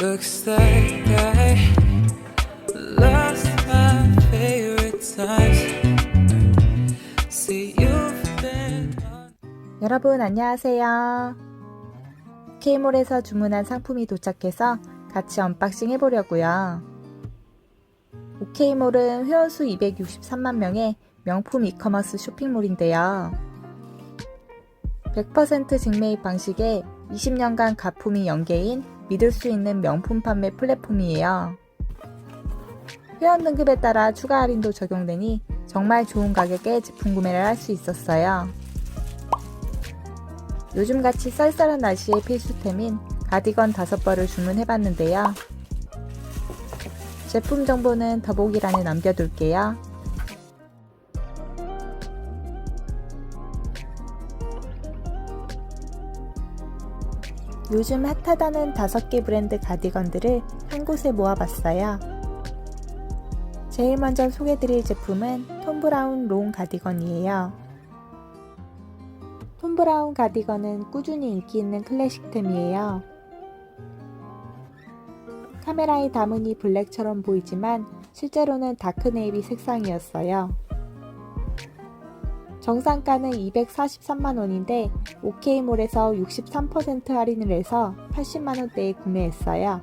Looks like I lost my favorite times. See, you've been on. 여러분 안녕하세요. K몰에서 주문한 상품이 도착해서 같이 언박싱 해보려고요. OK몰은 회원수 263만 명의 명품 이커머스 쇼핑몰인데요. 100% 직매입 방식의 20년간 가품이 연계인 믿을 수 있는 명품 판매 플랫폼이에요. 회원 등급에 따라 추가 할인도 적용되니 정말 좋은 가격에 제품 구매를 할 수 있었어요. 요즘같이 쌀쌀한 날씨에 필수템인 가디건 5벌을 주문해봤는데요. 제품 정보는 더보기란에 남겨둘게요. 요즘 핫하다는 5개 브랜드 가디건들을 한 곳에 모아봤어요. 제일 먼저 소개드릴 제품은 톰 브라운 롱 가디건이에요. 톰 브라운 가디건은 꾸준히 인기 있는 클래식템이에요. 카메라에 담으니 블랙처럼 보이지만 실제로는 다크 네이비 색상이었어요. 정상가는 243만원인데 OK몰에서 63% 할인을 해서 80만원대에 구매했어요.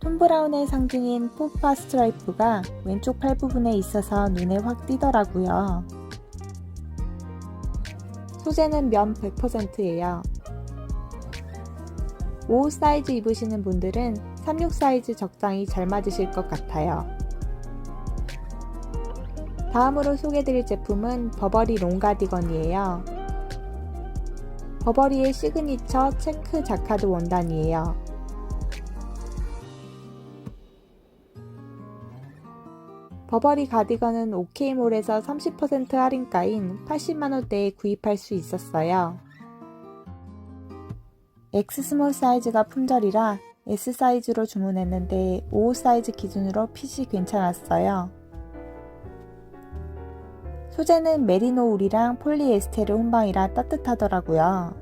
톰 브라운의 상징인 푸파 스트라이프가 왼쪽 팔 부분에 있어서 눈에 확 띄더라고요. 소재는 면 100%예요. 5 사이즈 입으시는 분들은 36 사이즈 적당히 잘 맞으실 것 같아요. 다음으로 소개드릴 제품은 버버리 롱가디건이에요. 버버리의 시그니처 체크 자카드 원단이에요. 버버리 가디건은 OK몰에서 30% 할인가인 80만원대에 구입할 수 있었어요. X 스몰 사이즈가 품절이라 S 사이즈로 주문했는데 5 사이즈 기준으로 핏이 괜찮았어요. 소재는 메리노 울이랑 폴리에스테르 혼방이라 따뜻하더라고요.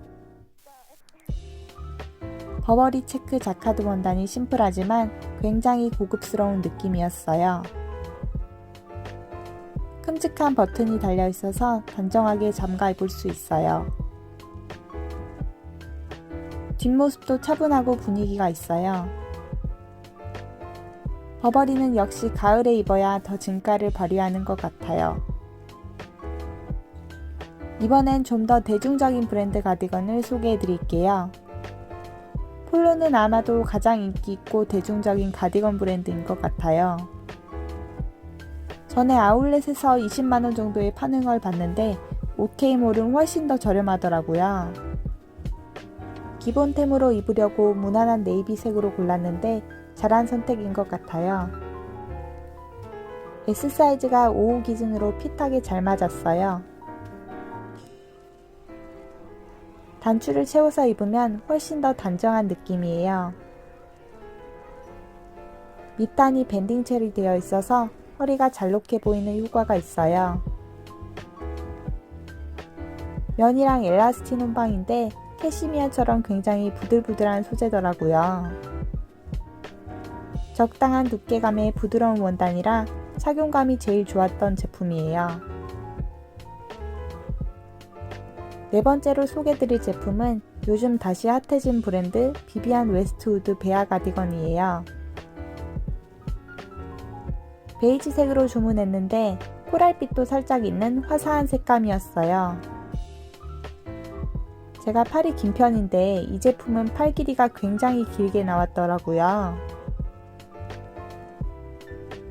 버버리 체크 자카드 원단이 심플하지만 굉장히 고급스러운 느낌이었어요. 큼직한 버튼이 달려 있어서 단정하게 잠가 입을 수 있어요. 뒷모습도 차분하고 분위기가 있어요. 버버리는 역시 가을에 입어야 더 진가를 발휘하는 것 같아요. 이번엔 좀 더 대중적인 브랜드 가디건을 소개해 드릴게요. 폴로는 아마도 가장 인기 있고 대중적인 가디건 브랜드인 것 같아요. 전에 아울렛에서 20만원 정도에 파는 걸 봤는데 OK몰은 훨씬 더 저렴하더라고요. 기본템으로 입으려고 무난한 네이비색으로 골랐는데 잘한 선택인 것 같아요. S 사이즈가 5 기준으로 핏하게 잘 맞았어요. 단추를 채워서 입으면 훨씬 더 단정한 느낌이에요. 밑단이 밴딩 처리되어 있어서 허리가 잘록해 보이는 효과가 있어요. 면이랑 엘라스틴 혼방인데 캐시미어처럼 굉장히 부들부들한 소재더라고요. 적당한 두께감의 부드러운 원단이라 착용감이 제일 좋았던 제품이에요. 네 번째로 소개드릴 제품은 요즘 다시 핫해진 브랜드 비비안 웨스트우드 베아 가디건이에요. 베이지색으로 주문했는데 코랄빛도 살짝 있는 화사한 색감이었어요. 제가 팔이 긴 편인데 이 제품은 팔 길이가 굉장히 길게 나왔더라고요.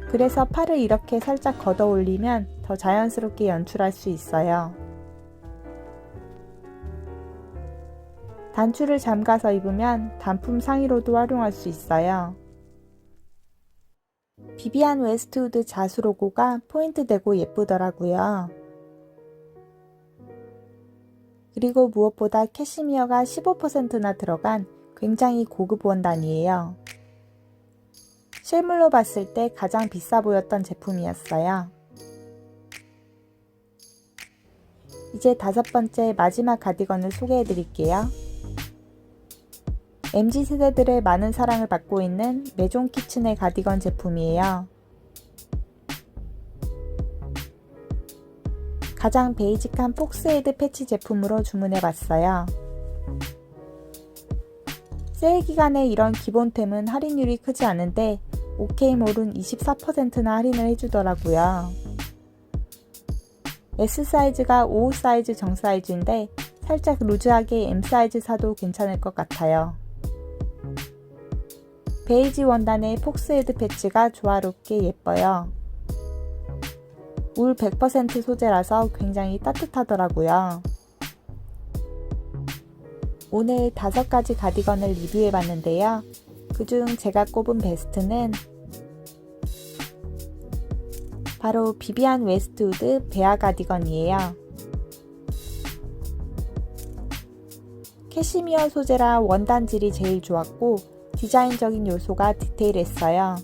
그래서 팔을 이렇게 살짝 걷어 올리면 더 자연스럽게 연출할 수 있어요. 단추를 잠가서 입으면 단품 상의로도 활용할 수 있어요. 비비안 웨스트우드 자수 로고가 포인트 되고 예쁘더라고요. 그리고 무엇보다 캐시미어가 15%나 들어간 굉장히 고급 원단이에요. 실물로 봤을 때 가장 비싸 보였던 제품이었어요. 이제 다섯 번째 마지막 가디건을 소개해 드릴게요. MZ 세대들의 많은 사랑을 받고 있는 메종 키친의 가디건 제품이에요. 가장 베이직한 폭스헤드 패치 제품으로 주문해 봤어요. 세일 기간에 이런 기본템은 할인율이 크지 않은데 OK몰은 24%나 할인을 해주더라고요. S 사이즈가 5 사이즈 정 사이즈인데 살짝 루즈하게 M 사이즈 사도 괜찮을 것 같아요. 베이지 원단의 폭스헤드 패치가 조화롭게 예뻐요. 울 100% 소재라서 굉장히 따뜻하더라고요. 오늘 다섯 가지 가디건을 리뷰해 봤는데요. 그중 제가 꼽은 베스트는 바로 비비안 웨스트우드 베아 가디건이에요. 캐시미어 소재라 원단질이 제일 좋았고 디자인적인 요소가 디테일했어요.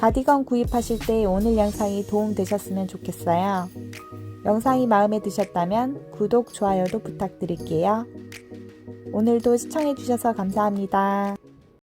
가디건 구입하실 때 오늘 영상이 도움되셨으면 좋겠어요. 영상이 마음에 드셨다면 구독, 좋아요도 부탁드릴게요. 오늘도 시청해주셔서 감사합니다.